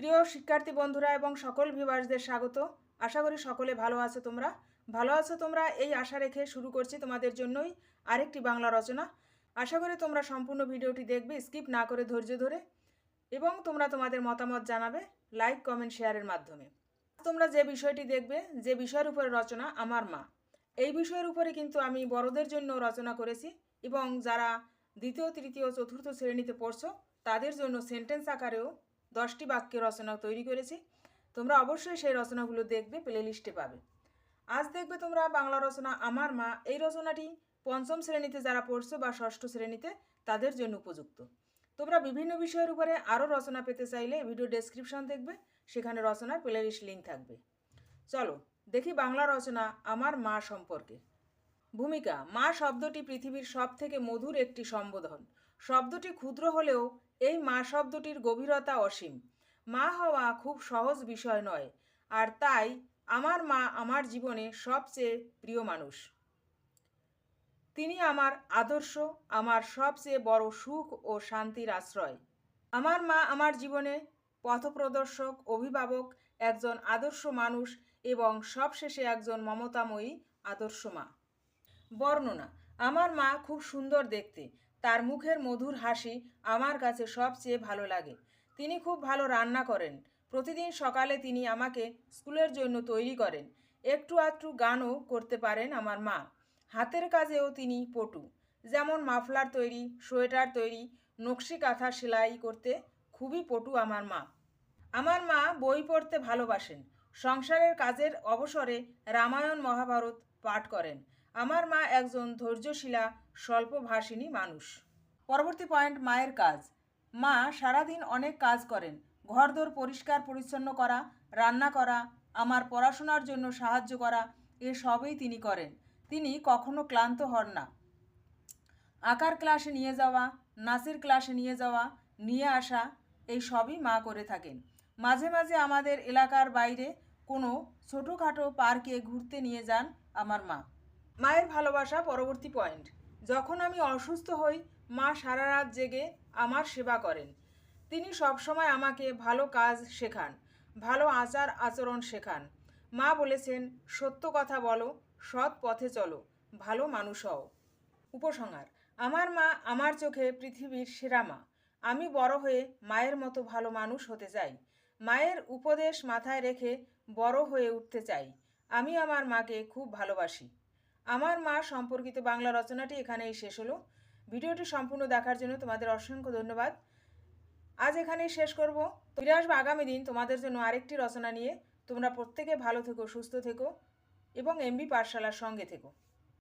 প্রিয় শিক্ষার্থী বন্ধুরা এবং সকল ভিউয়ার্সদের স্বাগত। আশা করি সকলে ভালো আছো তোমরা। ভালো আছো তোমরা এই আশা রেখে শুরু করছি তোমাদের জন্যই আরেকটি বাংলা রচনা। আশা করি তোমরা সম্পূর্ণ ভিডিওটি দেখবে, স্কিপ না করে ধৈর্য ধরে। এবং তোমরা তোমাদের মতামত জানাবে লাইক কমেন্ট শেয়ারের মাধ্যমে। তোমরা যে বিষয়টি দেখবে, যে বিষয়ের উপরে রচনা আমার মা। এই বিষয়ের উপরে কিন্তু আমি বড়দের জন্য রচনা করেছি এবং যারা দ্বিতীয়, তৃতীয়, চতুর্থ শ্রেণীতে পড়ছো, তাদের জন্য সেন্টেন্স আকারেও দশটি বাক্যের রচনা তৈরি করেছি। তোমরা অবশ্যই সেই রচনাগুলো দেখবে প্লে লিস্টে পাবে। আজ দেখবে তোমরা বাংলা রচনা আমার মা। এই রচনাটি পঞ্চম শ্রেণীতে যারা পড়ছো বা ষষ্ঠ শ্রেণীতে, তাদের জন্য উপযুক্ত। তোমরা বিভিন্ন বিষয়ের উপরে আরও রচনা পেতে চাইলে ভিডিও ডেসক্রিপশন দেখবে, সেখানে রচনার প্লে লিস্ট লিঙ্ক থাকবে। চলো, দেখি বাংলা রচনা আমার মা সম্পর্কে। ভূমিকা, মা শব্দটি পৃথিবীর সব থেকে মধুর একটি সম্বোধন। শব্দটি ক্ষুদ্র হলেও এই মা শব্দটির গভীরতা অসীম। মা হওয়া খুব সহজ বিষয় নয়, আর তাই আমার মা আমার জীবনে সবচেয়ে প্রিয় মানুষ। তিনি আমার আদর্শ, আমার সবচেয়ে বড় সুখ ও শান্তির আশ্রয়। আমার মা আমার জীবনে পথপ্রদর্শক, অভিভাবক, একজন আদর্শ মানুষ এবং সবশেষে একজন মমতাময়ী আদর্শ মা। বর্ণনা, আমার মা খুব সুন্দর দেখতে তার মুখের মধুর হাসি আমার কাছে সবচেয়ে ভালো লাগে। তিনি খুব ভালো রান্না করেন। প্রতিদিন সকালে তিনি আমাকে স্কুলের জন্য তৈরি করেন। একটু আধটু গানও করতে পারেন আমার মা। হাতের কাজেও তিনি পটু। যেমন মাফলার তৈরি, সোয়েটার তৈরি, নকশি কাঁথা সেলাই করতে খুবই পটু আমার মা। আমার মা বই পড়তে ভালোবাসেন। সংসারের কাজের অবসরে রামায়ণ মহাভারত পাঠ করেন। আমার মা একজন ধৈর্যশীলা স্বল্পভাষিনী মানুষ। পরবর্তী পয়েন্ট, মায়ের কাজ। মা সারাদিন অনেক কাজ করেন। ঘরদোর পরিষ্কার, পরিচ্ছন্ন করা, রান্না করা, আমার পড়াশোনার জন্য সাহায্য করা এসবই তিনি করেন। তিনি কখনো ক্লান্ত হন না। আঁকার ক্লাসে নিয়ে যাওয়া, নাচের ক্লাসে নিয়ে যাওয়া, নিয়ে আসা, এই সবই মা করে থাকেন। মাঝে মাঝে আমাদের এলাকার বাইরে কোনো ছোটোখাটো পার্কে ঘুরতে নিয়ে যান আমার মা। মায়ের ভালোবাসা পরবর্তী পয়েন্ট যখন আমি অসুস্থ হই, মা সারা রাত জেগে আমার সেবা করেন। তিনি সবসময় আমাকে ভালো কাজ শেখান, ভালো আচার আচরণ শেখান। মা বলেছেন, সত্য কথা বলো, সৎ পথে চলো, ভালো মানুষ হও। উপসংহার, আমার মা আমার চোখে পৃথিবীর সেরা মা। আমি বড় হয়ে মায়ের মতো ভালো মানুষ হতে চাই। মায়ের উপদেশ মাথায় রেখে বড় হয়ে উঠতে চাই। আমি আমার মাকে খুব ভালোবাসি। আমার মা সম্পর্কিত বাংলা রচনাটি এখানেই শেষ হলো। ভিডিওটি সম্পূর্ণ দেখার জন্য তোমাদের অসংখ্য ধন্যবাদ। আজ এখানেই শেষ করব। ফিরে আসব আগামী দিন তোমাদের জন্য আরেকটি রচনা নিয়ে। তোমরা প্রত্যেকে ভালো থেকো, সুস্থ থেকো এবং এমবি পাঠশালার সঙ্গে থেকো।